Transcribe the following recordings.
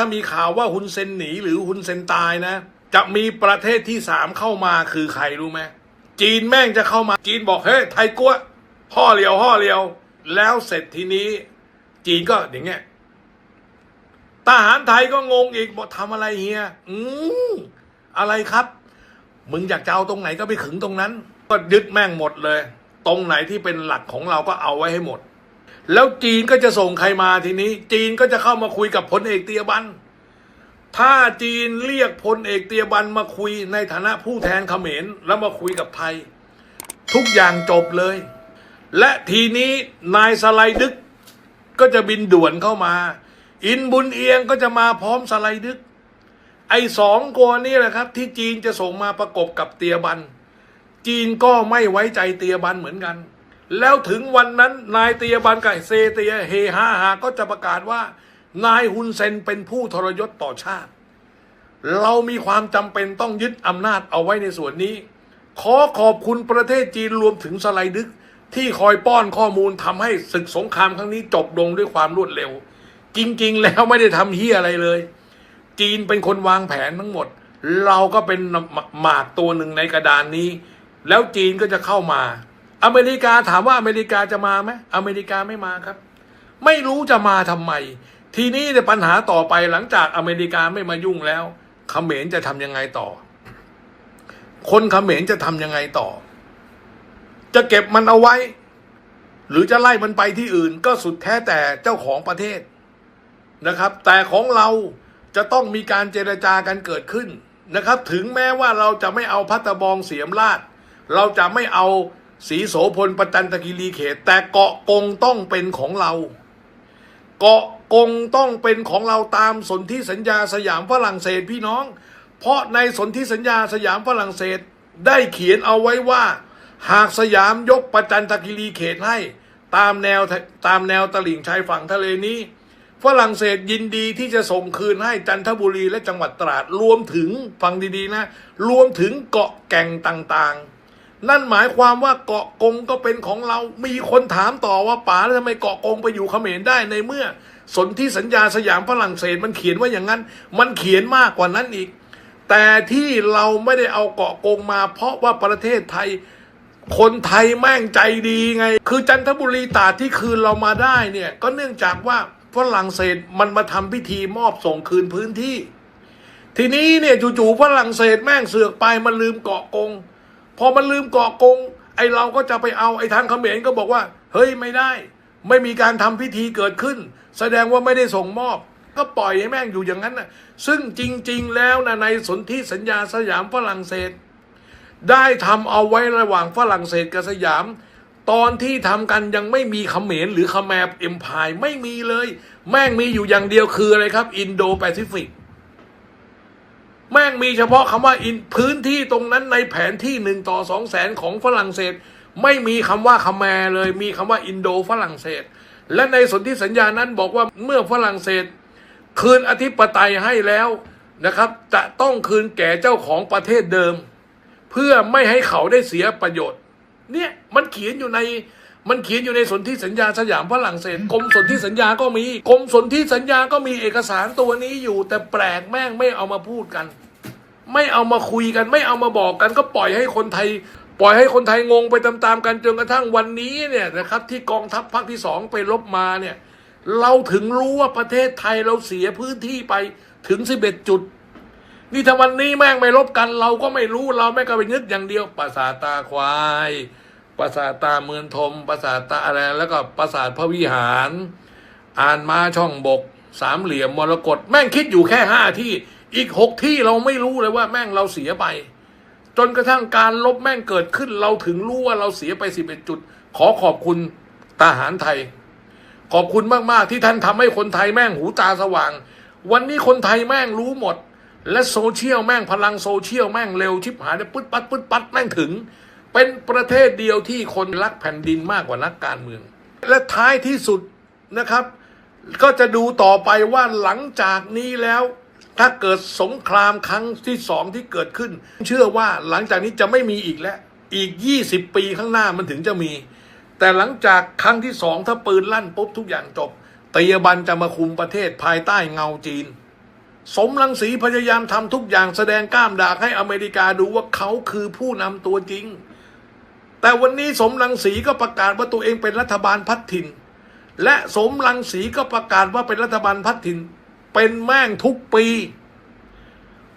ถ้ามีข่าวว่าฮุนเซนหนีหรือฮุนเซนตายนะ จะมีประเทศที่สามเข้ามาคือใครรู้ไหมจีนแม่งจะเข้ามา จีนบอกเฮ้ยไทยกัวห่อเลียวห่อเลียว แล้วเสร็จทีนี้ จีนก็อย่างเงี้ยทหารไทยก็งงอีกบอกทำอะไรเฮียอืมอะไรครับ มึงอยากจะเอาตรงไหนก็ไปขึงตรงนั้น ก็ยึดแม่งหมดเลย ตรงไหนที่เป็นหลักของเราก็เอาไว้ให้หมด แล้วจีนก็จะส่งใครมาทีนี้ จีนก็จะเข้ามาคุยกับพลเอกเตียบัน ถ้าจีนเรียกพลเอกเตียบันมาคุยในฐานะผู้แทนเขมรแล้วมาคุยกับไทย ทุกอย่างจบเลย และทีนี้นายสไลดึกก็จะบินด่วนเข้ามา อินบุญเอียงก็จะมาพร้อมสไลดึก ไอ้สองตัวนี้แหละครับ ที่จีนจะส่งมาประกบกับเตียบัน จีนก็ไม่ไว้ใจเตียบันเหมือนกัน แล้วถึงวันนั้นนายเตียบันกับเซเตียเฮฮาฮาก็จะประกาศว่า นายฮุนเซนเป็นผู้ทรยศต่อชาติ เรามีความจำเป็นต้องยึดอำนาจเอาไว้ในส่วนนี้ ขอขอบคุณประเทศจีนรวมถึงสไลดึก ที่คอยป้อนข้อมูลทำให้ศึกสงครามครั้งนี้จบลงด้วยความรวดเร็ว จริง ๆ แล้วไม่ได้ทำเฮียอะไรเลย จีนเป็นคนวางแผนทั้งหมด เราก็เป็นหมากตัวหนึ่งในกระดานนี้ แล้วจีนก็จะเข้ามา อเมริกาถามว่าอเมริกาจะมาไหมอเมริกาไม่มาครับ ไม่รู้จะมาทำไม ทีนี้ในปัญหาต่อไปหลังจากอเมริกาไม่มายุ่งแล้วเขมรจะทำยังไงต่อ คนเขมรจะทำยังไงต่อ จะเก็บมันเอาไว้ หรือจะไล่มันไปที่อื่นก็สุดแท้แต่เจ้าของประเทศนะครับ แต่ของเราจะต้องมีการเจรจากันเกิดขึ้นนะครับ ถึงแม้ว่าเราจะไม่เอาพัตตบองเสียมราดเราจะไม่เอา สีโสพลประจันตกิรีเขต แต่เกาะกงต้องเป็นของเรา เกาะกงต้องเป็นของเราตามสนธิสัญญาสยามฝรั่งเศสพี่น้อง เพราะในสนธิสัญญาสยามฝรั่งเศสได้เขียนเอาไว้ว่า หากสยามยกประจันตกิรีเขตให้ตามแนวตามแนวตลิ่งชายฝั่งทะเลนี้ฝรั่งเศสยินดีที่จะส่งคืนให้จันทบุรีและจังหวัดตราดรวมถึงฟังดีๆนะ รวมถึงเกาะแก่งต่างๆ นั่นหมายความว่าเกาะกงก็เป็นของเรา มีคนถามต่อว่าป๋าแล้วทำไมเกาะกงไปอยู่เขมรได้ในเมื่อ สนที่สัญญาสยามฝรั่งเศสมันเขียนว่าอย่างนั้น มันเขียนมากกว่านั้นอีก แต่ที่เราไม่ได้เอาเกาะกงมา เพราะว่าประเทศไทย คนไทยแม่งใจดีไง คือจันทบุรีตาที่คืนเรามาได้เนี่ยก็เนื่องจากว่าฝรั่งเศสมันมาทำพิธีมอบส่งคืนพื้นที่ ทีนี้เนี่ยจู่ๆฝรั่งเศสแม่งเสือกไปมันลืมเกาะกง พอมันลืมเกาะกง ไอเราก็จะไปเอาไอทางเขมรก็บอกว่า เฮ้ยไม่ได้ ไม่มีการทำพิธีเกิดขึ้น แสดงว่าไม่ได้ส่งมอบ ก็ปล่อยให้แม่งอยู่อย่างนั้นนะซึ่งจริง ๆ แล้วนะในสนธิสัญญาสยามฝรั่งเศส ได้ทำเอาไว้ระหว่างฝรั่งเศสกับสยาม ตอนที่ทำกันยังไม่มีเขมรหรือขแมบเอ็มพายไม่มีเลย แม่งมีอยู่อย่างเดียวคืออะไรครับ อินโดแปซิฟิก แม่งมีเฉพาะคำว่าอินพื้นที่ตรงนั้นในแผนที่หนึ่งต่อสองแสนของฝรั่งเศส ไม่มีคำว่าขแมรเลยมีคำว่าอินโดฝรั่งเศส และในสนธิสัญญานั้นบอกว่าเมื่อฝรั่งเศส คืนอธิปไตยให้แล้วนะครับ จะต้องคืนแก่เจ้าของประเทศเดิม เพื่อไม่ให้เขาได้เสียประโยชน์ เนี่ยมันเขียนอยู่ใน มันเขียนอยู่ในสนธิสัญญาสยามฝรั่งเศสกรมสนธิสัญญาก็มีกรมสนธิสัญญาก็มีเอกสารตัวนี้อยู่ แต่แปลกแม่งไม่เอามาพูดกัน ไม่เอามาคุยกัน ไม่เอามาบอกกัน ก็ปล่อยให้คนไทย ปล่อยให้คนไทยงงไปตามๆกันจนกระทั่งวันนี้เนี่ยนะครับ ที่กองทัพภาคที่สองไปลบมาเนี่ยเราถึงรู้ว่าประเทศไทยเราเสียพื้นที่ไปถึงสิบเอ็ดจุด นี่ถ้าวันนี้แม่งไม่ลบกัน เราก็ไม่รู้เราแม่งก็ไปนึกอย่างเดียวปราสาตาควาย ปราสาทตาเมืองทมปราสาทตาอะไรแล้วก็ปราสาทพระวิหาร อ่านมาช่องบก สามเหลี่ยมมรกตแม่งคิดอยู่แค่ห้าที่อีกหกที่เราไม่รู้เลยว่าแม่งเราเสียไป จนกระทั่งการลบแม่งเกิดขึ้น เราถึงรู้ว่าเราเสียไปสิบเอ็ดจุด ขอขอบคุณทหารไทย ขอบคุณมาก ๆ ที่ท่านทำให้คนไทยแม่งหูตาสว่าง วันนี้คนไทยแม่งรู้หมด และโซเชียลแม่งพลังโซเชียลแม่งเร็วชิบหายเนี่ยปึ๊ดปัดปึ๊ดปัดแม่งถึง เป็นประเทศเดียวที่คนรักแผ่นดินมากกว่านักการเมือง และท้ายที่สุดนะครับ ก็จะดูต่อไปว่าหลังจากนี้แล้ว ถ้าเกิดสงครามครั้งที่สองที่เกิดขึ้น เชื่อว่าหลังจากนี้จะไม่มีอีกแล้วอีก 20 ปีข้างหน้ามันถึงจะมี แต่หลังจากครั้งที่สองถ้าปืนลั่นปุ๊บทุกอย่างจบตียบันจะมาคุมประเทศภายใต้เงาจีน สมรังสีพยายามทำทุกอย่างแสดงกล้ามดากให้อเมริกาดูว่าเขาคือผู้นำตัวจริง แต่วันนี้สมรังสีก็ประกาศว่าตัวเองเป็นรัฐบาลพัฒถิ่น และสมรังสีก็ประกาศว่าเป็นรัฐบาลพัฒถิ่น เป็นแม่งทุกปี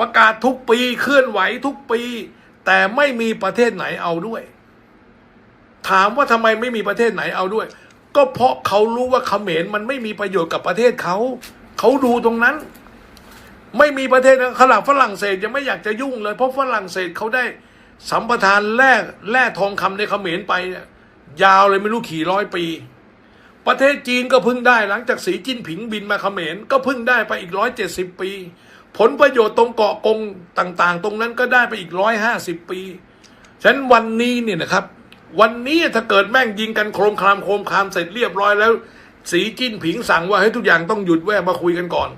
ประกาศทุกปีเคลื่อนไหวทุกปี แต่ไม่มีประเทศไหนเอาด้วย ถามว่าทำไมไม่มีประเทศไหนเอาด้วย ก็เพราะเขารู้ว่าเขมรมันไม่มีประโยชน์กับประเทศเขาเขาดูตรงนั้น ไม่มีประเทศขนาดฝรั่งเศสยังไม่อยากจะยุ่งเลยเพราะฝรั่งเศสเขาได้ สัมปทานแร่แร่ทองคำในเขมรไปเนี่ยยาวเลยไม่รู้ขี่ร้อยปี ประเทศจีนก็เพิ่งได้หลังจากสีจิ้นผิงบินมาเขมรก็เพิ่งได้ไปอีกร้อยเจ็ดสิบปี ผลประโยชน์ตรงเกาะกงต่างๆ ตรงนั้นก็ได้ไปอีกร้อยห้าสิบปีฉะนั้นวันนี้เนี่ยนะครับ วันนี้ถ้าเกิดแม่งยิงกันโครมครามโครมครามเสร็จเรียบร้อยแล้ว สีจิ้นผิงสั่งว่าให้ทุกอย่างต้องหยุดแวะมาคุยกันก่อน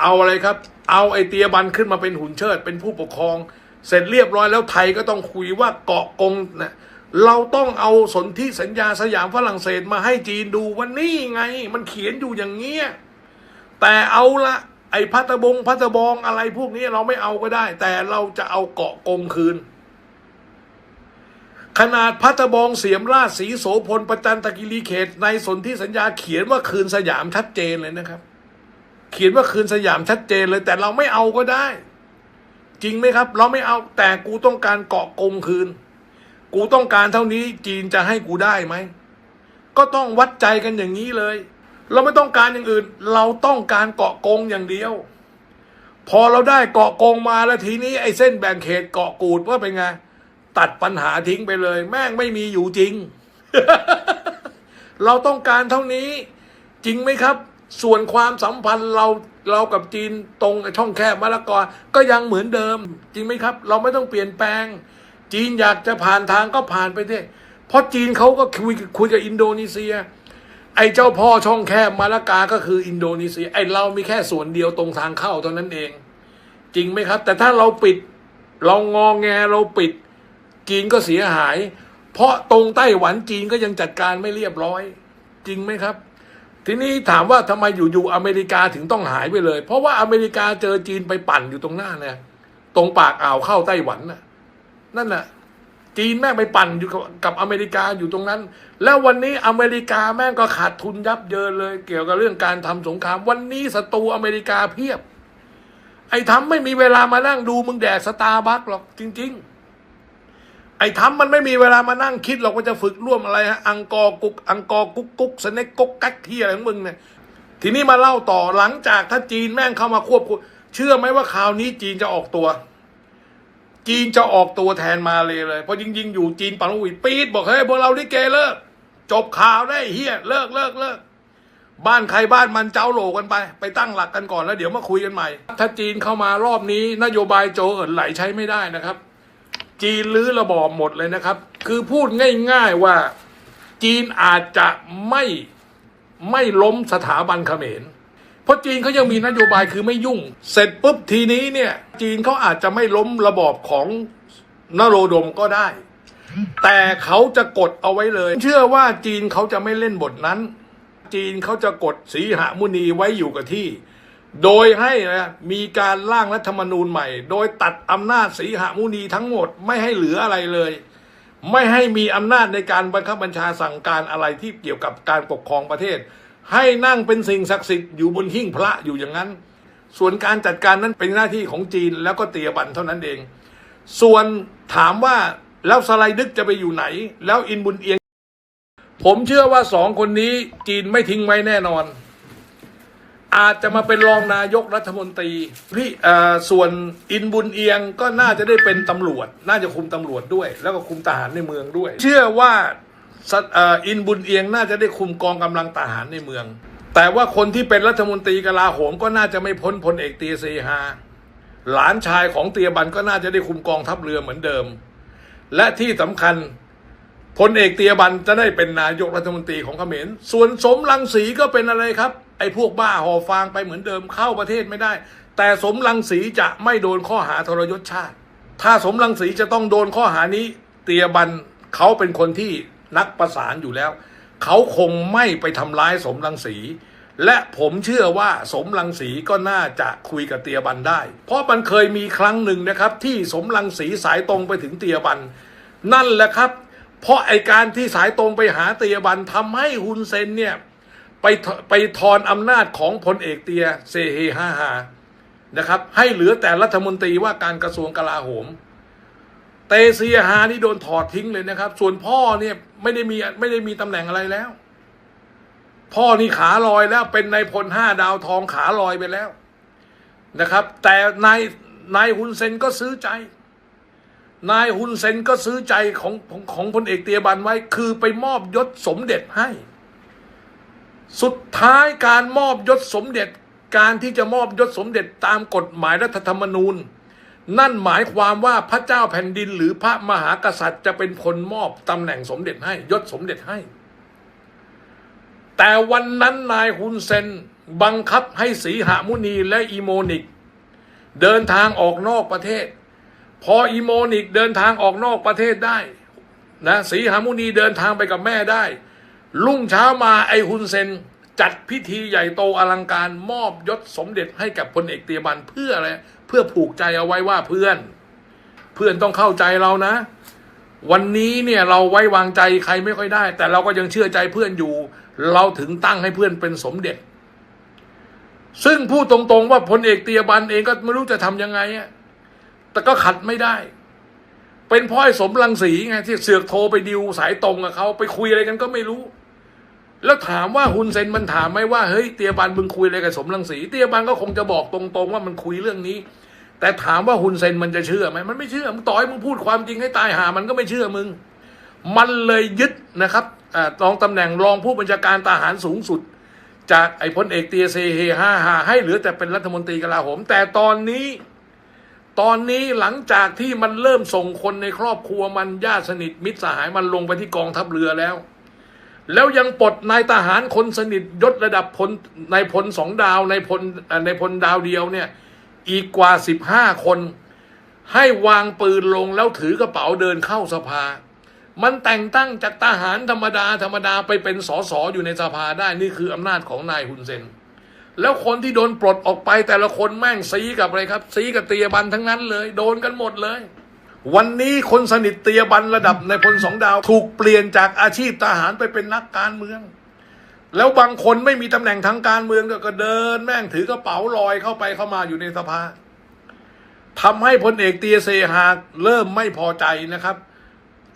เอาอะไรครับ เอาไอเตียบันขึ้นมาเป็นหุ่นเชิดเป็นผู้ปกครอง เสร็จเรียบร้อยแล้วไทยก็ต้องคุยว่าเกาะกงนะเราต้องเอาสนธิสัญญาสยามฝรั่งเศสมาให้จีนดูวันนี้ไง มันเขียนอยู่อย่างเงี้ยแต่เอาละไอ้พัตบงพัตบองอะไรพวกนี้เราไม่เอาก็ได้ แต่เราจะเอาเกาะกงคืน ขนาดพัตบองเสียมราชสีโสพลประจันตกิรีเขต ในสนธิสัญญาเขียนว่าคืนสยามชัดเจนเลยนะครับ เขียนว่าคืนสยามชัดเจนเลย แต่เราไม่เอาก็ได้ จริงไหมครับ เราไม่เอาแต่กูต้องการเกาะกงคืน กูต้องการเท่านี้จีนจะให้กูได้ไหม ก็ต้องวัดใจกันอย่างนี้เลย เราไม่ต้องการอย่างอื่น เราต้องการเกาะกงอย่างเดียว พอเราได้เกาะกงมาแล้วทีนี้ไอ้เส้นแบ่งเขตเกาะกูดว่าเป็นไงตัดปัญหาทิ้งไปเลย แม่งไม่มีอยู่จริง เราต้องการเท่านี้จริงไหมครับ ส่วนความสัมพันธ์เรา เรากับจีนตรงช่องแคบมะละกอก็ยังเหมือนเดิม จริงไหมครับ เราไม่ต้องเปลี่ยนแปลง จีนอยากจะผ่านทางก็ผ่านไปเถอะเพราะจีนเขาก็คุยคุยกับอินโดนีเซีย ไอ้เจ้าพ่อช่องแคบมาละกาก็คืออินโดนีเซีย ไอ้เรามีแค่ส่วนเดียวตรงทางเข้าเท่านั้นเอง จริงไหมครับ แต่ถ้าเราปิด เรางองแงเราปิด จีนก็เสียหาย เพราะตรงไต้หวันจีนก็ยังจัดการไม่เรียบร้อย จริงไหมครับ ทีนี้ถามว่าทำไมอยู่ๆอเมริกาถึงต้องหายไปเลย เพราะว่าอเมริกาเจอจีนไปปั่นอยู่ตรงหน้าเนี่ยตรงปากอ่าวเข้าไต้หวันน่ะ นั่นน่ะ จีนแม่งไปปั่นอยู่กับอเมริกาอยู่ตรงนั้น แล้ววันนี้อเมริกาแม่งก็ขาดทุนยับเยินเลย เกี่ยวกับเรื่องการทำสงคราม วันนี้ศัตรูอเมริกาเพียบ ไอ้ทำไม่มีเวลามานั่งดูมึงแดกสตาร์บัคหรอกจริง ๆ ไอ้ทำมันไม่มีเวลามานั่งคิดหรอกว่าจะฝึกร่วมอะไรฮะอังกอร์กุกอังกอร์กุกกุกสเน็กกุกกักที่อะไรของมึงเนี่ยทีนี้มาเล่าต่อหลังจากถ้าจีนแม่งเข้ามาควบคุมเชื่อไหมว่าคราวนี้จีนจะออกตัว จีนจะออกตัวแทนมาเลยเลยเพราะยิงยิงๆอยู่จีนปังวิดปีดบอกเฮ้ยพวกเราลิเกเลิกจบข่าวได้เฮียเลิกเลิกเลิกบ้านใครบ้านมันเจ้าโหลกันไป ไปตั้งหลักกันก่อนแล้วเดี๋ยวมาคุยกันใหม่ ถ้าจีนเข้ามารอบนี้นโยบายโจเอินไหลใช้ไม่ได้นะครับ จีนลื้อระบอบหมดเลยนะครับ คือพูดง่าย ๆว่าจีนอาจจะไม่ไม่ล้มสถาบันเขมร เพราะจีนเขายังมีนโยบายคือไม่ยุ่ง เสร็จปุ๊บทีนี้เนี่ย จีนเขาอาจจะไม่ล้มระบอบของนโรดมก็ได้ แต่เขาจะกดเอาไว้เลย เชื่อว่าจีนเขาจะไม่เล่นบทนั้น จีนเขาจะกดสีหมุนีไว้อยู่กับที่ โดยให้นะมีการร่างรัฐธรรมนูญใหม่ โดยตัดอำนาจสีหมุนีทั้งหมดไม่ให้เหลืออะไรเลย ไม่ให้มีอำนาจในการบังคับบัญชาสั่งการอะไรที่เกี่ยวกับการปกครองประเทศ ให้นั่งเป็นสิ่งศักดิ์สิทธิ์อยู่บนหิ้งพระอยู่อย่างนั้น ส่วนการจัดการนั้นเป็นหน้าที่ของจีนแล้วก็เตียบันเท่านั้นเอง ส่วนถามว่าแล้วสไลดึกจะไปอยู่ไหน แล้วอินบุญเอียง ผมเชื่อว่าสองคนนี้จีนไม่ทิ้งไว้แน่นอน อาจจะมาเป็นรองนายกรัฐมนตรีพี่ส่วนอินบุญเอียงก็น่าจะได้เป็นตำรวจ น่าจะคุมตำรวจด้วย แล้วก็คุมทหารในเมืองด้วย เชื่อว่าอินบุญเอียงน่าจะได้คุมกองกำลังทหารในเมือง แต่ว่าคนที่เป็นรัฐมนตรีกลาโหมก็น่าจะไม่พ้นพลเอกเตียเซฮาหลานชายของเตียบันก็น่าจะได้คุมกองทัพเรือเหมือนเดิม และที่สำคัญพลเอกเตียบันจะได้เป็นนายกรัฐมนตรีของเขมร ส่วนสมรังสีก็เป็นอะไรครับ ไอ้พวกบ้าห่อฟางไปเหมือนเดิมเข้าประเทศไม่ได้ แต่สมรังสีจะไม่โดนข้อหาทรยศชาติ ถ้าสมรังสีจะต้องโดนข้อหานี้ เตียบันเขาเป็นคนที่นักประสานอยู่แล้ว เขาคงไม่ไปทำร้ายสมรังสีและผมเชื่อว่าสมรังสีก็น่าจะคุยกับเตียบันได้ เพราะมันเคยมีครั้งหนึ่งนะครับ ที่สมรังสีสายตรงไปถึงเตียบัน นั่นแหละครับ เพราะไอการที่สายตรงไปหาเตียบันทำให้ฮุนเซนเนี่ย ไปไปทอนอำนาจของพลเอกเตียเซเฮฮาฮานะครับ ให้เหลือแต่รัฐมนตรีว่าการกระทรวงกลาโหม เตเซียฮานี่โดนถอดทิ้งเลยนะครับ ส่วนพ่อเนี่ยไม่ได้มีไม่ได้มีตำแหน่งอะไรแล้ว พ่อนี่ขาลอยแล้วเป็นนายพลห้าดาวทองขาลอยไปแล้วนะครับ แต่นายนายฮุนเซนก็ซื้อใจ นายฮุนเซนก็ซื้อใจของของของพลเอกเตียบันไว้ คือไปมอบยศสมเด็จให้ สุดท้ายการมอบยศสมเด็จการที่จะมอบยศสมเด็จตามกฎหมายรัฐธรรมนูญ นั่นหมายความว่าพระเจ้าแผ่นดินหรือพระมหากษัตริย์จะเป็นคนมอบตำแหน่งสมเด็จให้ยศสมเด็จให้ แต่วันนั้นนายฮุนเซนบังคับให้สีหมุนีและอีโมนิก เดินทางออกนอกประเทศ พออีโมนิกเดินทางออกนอกประเทศได้นะสีหมุนีเดินทางไปกับแม่ได้ รุ่งเช้ามาไอฮุนเซนจัดพิธีใหญ่โตอลังการมอบยศสมเด็จให้กับพลเอกเตียบันเพื่ออะไรเพื่อผูกใจเอาไว้ว่าเพื่อน เพื่อนต้องเข้าใจเรานะ วันนี้เนี่ยเราไว้วางใจใครไม่ค่อยได้ แต่เราก็ยังเชื่อใจเพื่อนอยู่ เราถึงตั้งให้เพื่อนเป็นสมเด็จ ซึ่งพูดตรงๆว่าพลเอกเตียบันเองก็ไม่รู้จะทำยังไงอะแต่ก็ขัดไม่ได้ เป็นพ่อไอ้สมรังสีไงที่เสือกโทรไปดิวสายตรงกับเขาไปคุยอะไรกันก็ไม่รู้ แล้วถามว่าฮุนเซนมันถามไหมว่าเฮ้ยเตียบันมึงคุยอะไรกับสมรังสีเตียบันก็คงจะบอกตรงๆ ว่ามันคุยเรื่องนี้ แต่ถามว่าฮุนเซนมันจะเชื่อไหมมันไม่เชื่อมึงต่อให้มึงพูดความจริงให้ตายหามันก็ไม่เชื่อมึง มันเลยยึดนะครับรองตำแหน่งรองผู้บัญชาการทหารสูงสุด จากไอ้พลเอกเตียเซเฮฮาฮาให้เหลือแต่เป็นรัฐมนตรีกลาโหม แต่ตอนนี้ตอนนี้หลังจากที่มันเริ่มส่งคนในครอบครัวมันญาติสนิทมิตรสหายมันลงไปที่กองทัพเรือแล้ว แล้วยังปลดนายทหารคนสนิทยศระดับพลนายพลสองดาวในายพลในายพลดาวเดียวเนี่ย อีกกว่าสิบห้าคน ให้วางปืนลงแล้วถือกระเป๋าเดินเข้าสภา มันแต่งตั้งจากทหารธรรมดาธรรมดาไปเป็นสสอยู่ในสภาได้นี่คืออำนาจของนายฮุนเซน แล้วคนที่โดนปลดออกไปแต่ละคนแม่งซีกับอะไรครับซีกับเตียบันทั้งนั้นเลย โดนกันหมดเลย วันนี้คนสนิทเตียบันระดับในพลสองดาว ถูกเปลี่ยนจากอาชีพทหารไปเป็นนักการเมือง แล้วบางคนไม่มีตำแหน่งทางการเมืองก็กเดิน แม่งถือกระเป๋าลอยเข้าไปเข้ามาอยู่ในสภาทำให้พลเอกเตียเซฮากเริ่มไม่พอใจนะครับ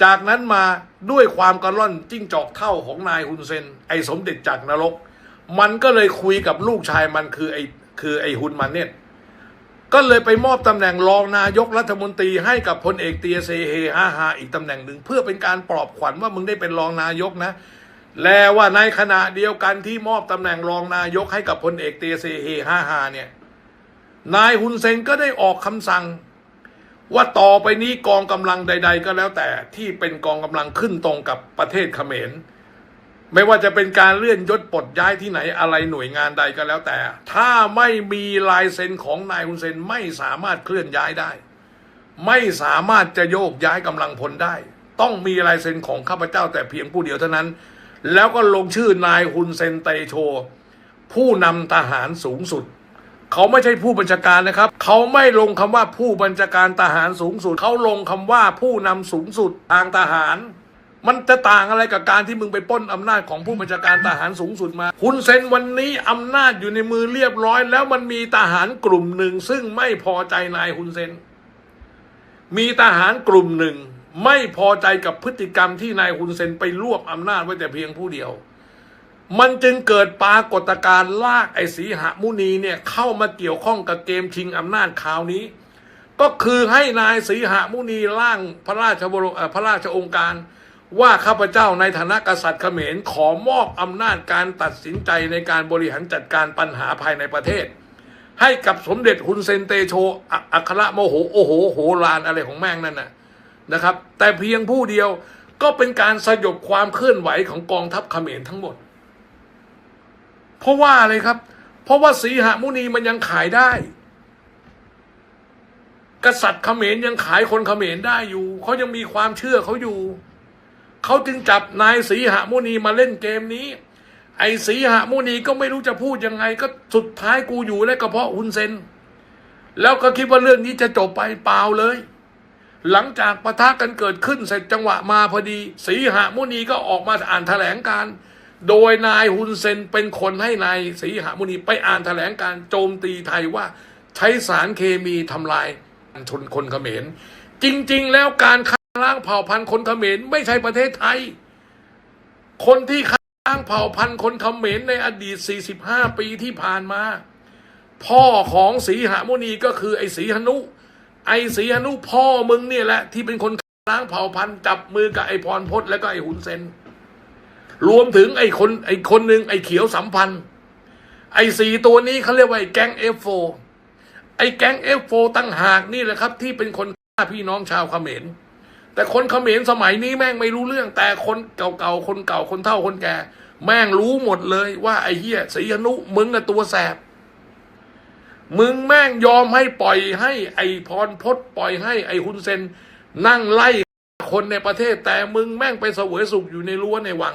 จากนั้นมาด้วยความกระล่อนจิ้งจอกเท่าของนายฮุนเซน ไอสมเด็จจากนรก มันก็เลยคุยกับลูกชายมันคือไอคือไอฮุนมันเนี่ย ก็เลยไปมอบตำแหน่งรองนายกรัฐมนตรีให้กับพลเอกเตียเซเฮฮาฮาอีกตำแหน่งหนึ่ง เพื่อเป็นการปลอบขวัญว่ามึงได้เป็นรองนายกนะ แล้วว่าในขณะเดียวกันที่มอบตำแหน่งรองนายกให้กับพลเอกเตียเซเฮฮาฮาเนี่ยนายฮุนเซนก็ได้ออกคำสั่ง ว่าต่อไปนี้กองกำลังใด ๆ ก็แล้วแต่ที่เป็นกองกำลังขึ้นตรงกับประเทศเขมร ไม่ว่าจะเป็นการเลื่อนยศปลดย้ายที่ไหนอะไรหน่วยงานใดก็แล้วแต่ ถ้าไม่มีลายเซ็นของนายฮุนเซนไม่สามารถเคลื่อนย้ายได้ ไม่สามารถจะโยกย้ายกำลังพลได้ ต้องมีลายเซ็นของข้าพเจ้าแต่เพียงผู้เดียวเท่านั้น แล้วก็ลงชื่อนายฮุนเซนเตโช ผู้นำทหารสูงสุด เขาไม่ใช่ผู้บัญชาการนะครับ เขาไม่ลงคำว่าผู้บัญชาการทหารสูงสุด เขาลงคำว่าผู้นำสูงสุดทางทหาร มันจะต่างอะไรกับการที่มึงไปป้นอำนาจของผู้บัญชาการทหารสูงสุดมาฮุนเซนวันนี้อำนาจอยู่ในมือเรียบร้อย แล้วมันมีทหารกลุ่มหนึ่ง ซึ่งไม่พอใจนายฮุนเซนมีทหารกลุ่มหนึ่ง ไม่พอใจกับพฤติกรรมที่นายฮุนเซนไปรวบอำนาจไว้แต่เพียงผู้เดียว มันจึงเกิดปรากฏการณ์ลากไอ้สีหมุนีเนี่ยเข้ามาเกี่ยวข้องกับเกมชิงอำนาจคราวนี้ ก็คือให้นายสีหมุนีร่างพระราชบรมพระราชองค์การ ว่าข้าพเจ้าในฐานะกษัตริย์เขมรขอมอบอำนาจการตัดสินใจในการบริหารจัดการปัญหาภายในประเทศ ให้กับสมเด็จฮุนเซนเตโชอัครโมโหโอโหโหรานอะไรของแม่งนั่นนะนะครับ แต่เพียงผู้เดียวก็เป็นการสยบความเคลื่อนไหวของกองทัพเขมรทั้งหมด เพราะว่าอะไรครับ เพราะว่าสีหมุนีมันยังขายได้ กษัตริย์เขมรยังขายคนเขมรได้อยู่เขายังมีความเชื่อเขาอยู่ เขาจึงจับนายสีหมุนีมาเล่นเกมนี้ ไอ้สีหมุนีก็ไม่รู้จะพูดยังไง ก็สุดท้ายกูอยู่ได้ก็เพราะฮุนเซน แล้วก็คิดว่าเรื่องนี้จะจบไปเปล่าเลย หลังจากปะทะกันเกิดขึ้นเสร็จจังหวะมาพอดี สีหมุนีก็ออกมาอ่านแถลงการโดยนายฮุนเซนเป็นคนให้นายสีหมุนีไปอ่านแถลงการโจมตีไทยว่าใช้สารเคมีทำลายชนคนเขมร จริง ๆ แล้วการ ล้างเผ่าพันธุ์คนเขมรไม่ใช่ประเทศไทย คนที่ล้างเผ่าพันธุ์คนเขมรในอดีต 45 ปีที่ผ่านมา พ่อของสีหมุนีก็คือไอ้สีหนุ ไอ้สีหนุพ่อมึงเนี่ยแหละที่เป็นคนล้างเผ่าพันธุ์จับมือกับไอ้พรพศแล้วก็ไอ้หุนเซนรวมถึงไอ้คนไอ้คนหนึ่งไอ้เขียวสัมพันธ์ ไอ้สีตัวนี้เขาเรียกว่าไอ้แก๊งเอฟโฟไอ้แก๊งเอฟโฟตั้งหากนี่แหละครับ ที่เป็นคนฆ่าพี่น้องชาวเขมร แต่คนเขมรสมัยนี้แม่งไม่รู้เรื่อง แต่คนเก่าๆคนเก่าคนเฒ่าคนแก่ แม่งรู้หมดเลยว่าไอ้เหี้ยสีอนุมึงอะตัวแสบมึงแม่งยอมให้ปล่อยให้ไอ้พรพศปล่อยให้ไอ้ฮุนเซนนั่งไล่คนในประเทศแต่มึงแม่งไปเสวยสุขอยู่ในรั้วในวัง